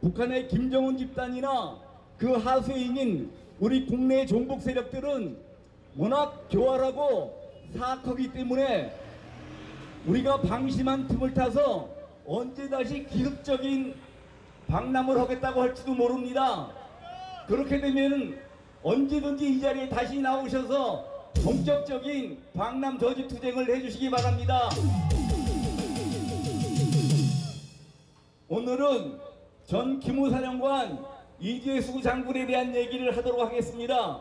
북한의 김정은 집단이나 그 하수인인 우리 국내 종북 세력들은 워낙 교활하고 사악하기 때문에 우리가 방심한 틈을 타서 언제 다시 기습적인 방남을 하겠다고 할지도 모릅니다. 그렇게 되면 언제든지 이 자리에 다시 나오셔서 본격적인 방남 저지 투쟁을 해주시기 바랍니다. 오늘은 전 기무사령관 이재수 장군에 대한 얘기를 하도록 하겠습니다.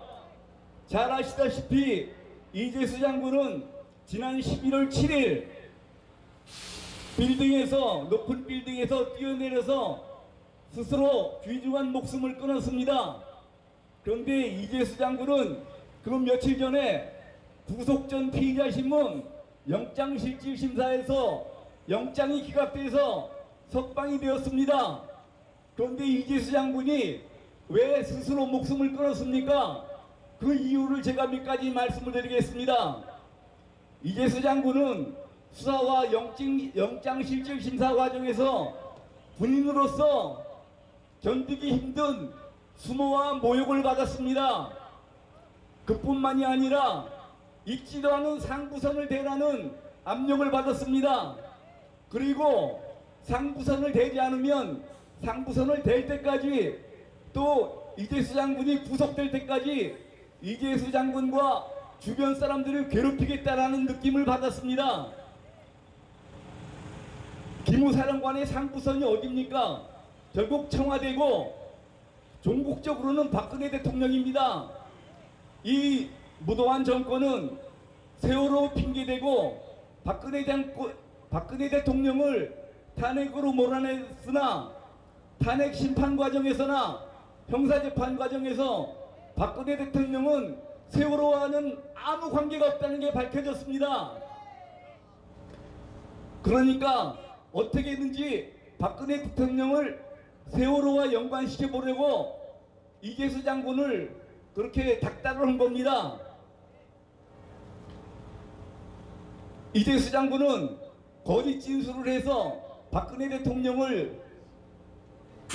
잘 아시다시피 이재수 장군은 지난 11월 7일 빌딩에서 높은 빌딩에서 뛰어내려서 스스로 귀중한 목숨을 끊었습니다. 그런데 이재수 장군은 그 며칠 전에 구속전 피의자 신문 영장실질심사에서 영장이 기각돼서 석방이 되었습니다. 그런데 이재수 장군이 왜 스스로 목숨을 끊었습니까? 그 이유를 제가 몇 가지 말씀을 드리겠습니다. 이재수 장군은 수사와 영장, 영장실질심사 과정에서 군인으로서 견디기 힘든 수모와 모욕을 받았습니다. 그뿐만이 아니라 익지도 않은 상부선을 대라는 압력을 받았습니다. 그리고 상부선을 대지 않으면 상부선을 댈 때까지 또 이재수 장군이 구속될 때까지 이재수 장군과 주변 사람들을 괴롭히겠다라는 느낌을 받았습니다. 기무사령관의 상부선이 어딥니까? 결국 청와대고 종국적으로는 박근혜 대통령입니다. 이 무도한 정권은 세월호 핑계대고 박근혜, 장고, 박근혜 대통령을 탄핵으로 몰아냈으나 탄핵 심판 과정에서나 형사재판 과정에서 박근혜 대통령은 세월호와는 아무 관계가 없다는 게 밝혀졌습니다. 그러니까 어떻게든지 박근혜 대통령을 세월호와 연관시켜 보려고 이재수 장군을 그렇게 닥달을 한 겁니다. 이재수 장군은 거짓 진술을 해서 박근혜 대통령을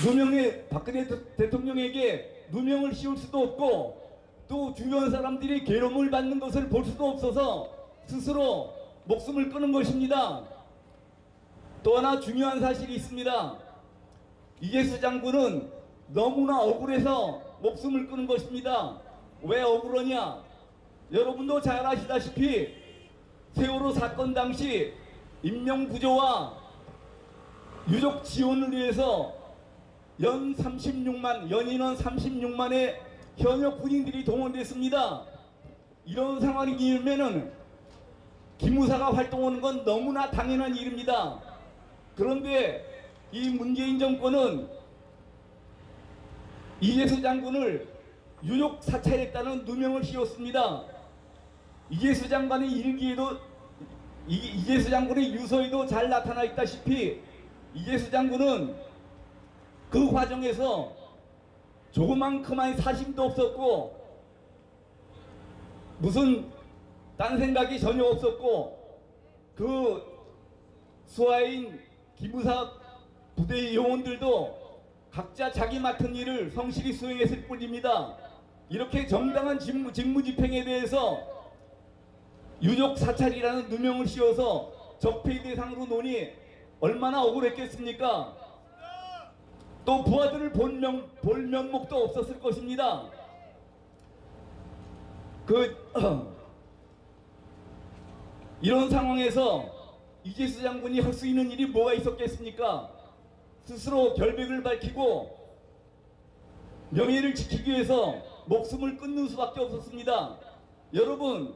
누명에 박근혜 대통령에게 누명을 씌울 수도 없고 또 주변 사람들이 괴로움을 받는 것을 볼 수도 없어서 스스로 목숨을 끊은 것입니다. 또 하나 중요한 사실이 있습니다. 이재수 장군은 너무나 억울해서 목숨을 끊은 것입니다. 왜 억울하냐? 여러분도 잘 아시다시피 세월호 사건 당시 인명구조와 유족 지원을 위해서 연 36만, 연인원 36만의 현역 군인들이 동원됐습니다. 이런 상황이면은 기무사가 활동하는 건 너무나 당연한 일입니다. 그런데 이 문재인 정권은 이재수 장군을 유족 사찰했다는 누명을 씌웠습니다. 이재수 장관의 일기에도 이, 이재수 장군의 유서에도 잘 나타나 있다시피 이재수 장군은 그 과정에서 조그만큼한 사심도 없었고 무슨 딴 생각이 전혀 없었고 그 수하인 기무사 부대 요원들도 각자 자기 맡은 일을 성실히 수행했을 뿐입니다. 이렇게 정당한 직무, 직무집행에 대해서 유족 사찰이라는 누명을 씌워서 적폐 대상으로 노니 얼마나 억울했겠습니까? 또 부하들을 본, 명, 볼 면목도 없었을 것입니다. 그 이런 상황에서 이재수 장군이 할 수 있는 일이 뭐가 있었겠습니까? 스스로 결백을 밝히고 명예를 지키기 위해서 목숨을 끊는 수밖에 없었습니다. 여러분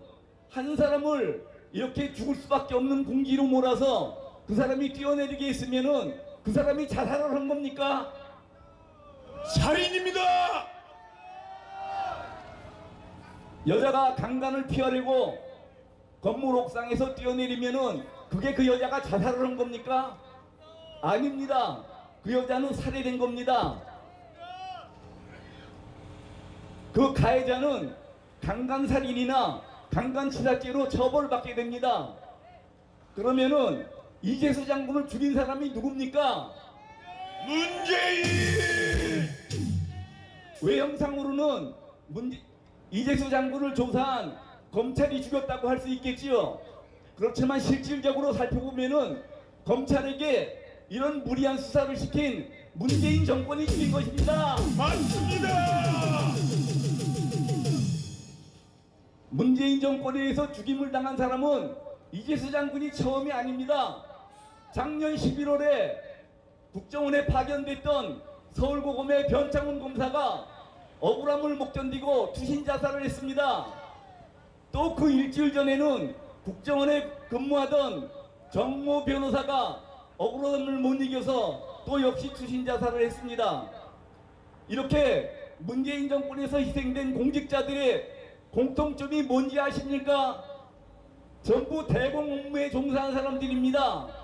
한 사람을 이렇게 죽을 수밖에 없는 공기로 몰아서 그 사람이 뛰어내리게 했으면은 그 사람이 자살을 한 겁니까? 살인입니다. 여자가 강간을 피하려고 건물 옥상에서 뛰어내리면은 그게 그 여자가 자살을 한 겁니까? 아닙니다. 그 여자는 살해된 겁니다. 그 가해자는 강간살인이나 강간치사죄로 처벌받게 됩니다. 그러면은 이재수 장군을 죽인 사람이 누굽니까? 문재인 외형상으로는 문제, 이재수 장군을 조사한 검찰이 죽였다고 할 수 있겠지요. 그렇지만 실질적으로 살펴보면은 검찰에게 이런 무리한 수사를 시킨 문재인 정권이 죽인 것입니다. 맞습니다. 문재인 정권에 의해서 죽임을 당한 사람은 이재수 장군이 처음이 아닙니다. 작년 11월에 국정원에 파견됐던 서울고검의 변창훈 검사가 억울함을 못 견디고 투신 자살을 했습니다. 또 그 일주일 전에는 국정원에 근무하던 정모 변호사가 억울함을 못 이겨서 또 역시 투신 자살을 했습니다. 이렇게 문재인 정권에서 희생된 공직자들의 공통점이 뭔지 아십니까? 전부 대공 업무에 종사한 사람들입니다.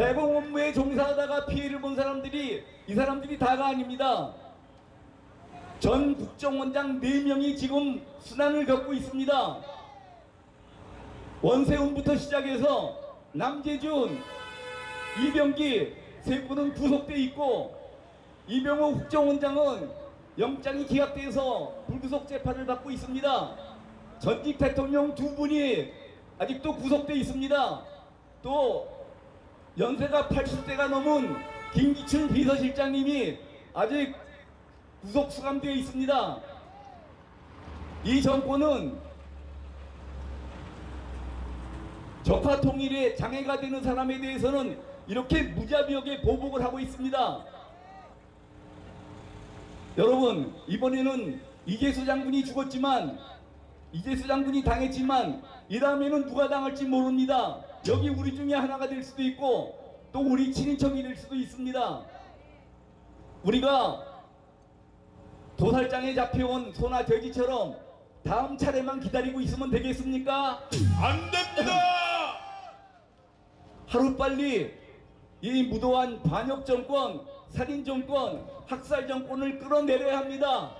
대공 업무에 종사하다가 피해를 본 사람들이 이 사람들이 다가 아닙니다. 전 국정원장 4명이 지금 순환을 겪고 있습니다. 원세훈부터 시작해서 남재준, 이병기 세 분은 구속돼 있고 이병호 국정원장은 영장이 기각돼서 불구속 재판을 받고 있습니다. 전직 대통령 두 분이 아직도 구속돼 있습니다. 또 연세가 80세가 넘은 김기춘 비서실장님이 아직 구속 수감되어 있습니다. 이 정권은 적화 통일에 장애가 되는 사람에 대해서는 이렇게 무자비하게 보복을 하고 있습니다. 여러분 이번에는 이재수 장군이 죽었지만 이재수 장군이 당했지만 이 다음에는 누가 당할지 모릅니다. 여기 우리 중에 하나가 될 수도 있고 또 우리 친인척이 될 수도 있습니다. 우리가 도살장에 잡혀온 소나 돼지처럼 다음 차례만 기다리고 있으면 되겠습니까? 안 됩니다. 하루빨리 이 무도한 반역 정권, 살인 정권, 학살 정권을 끌어내려야 합니다.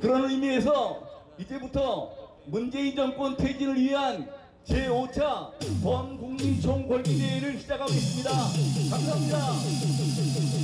그런 의미에서 이제부터 문재인 정권 퇴진을 위한 제5차 범국민 총궐기대회를 시작하겠습니다. 감사합니다.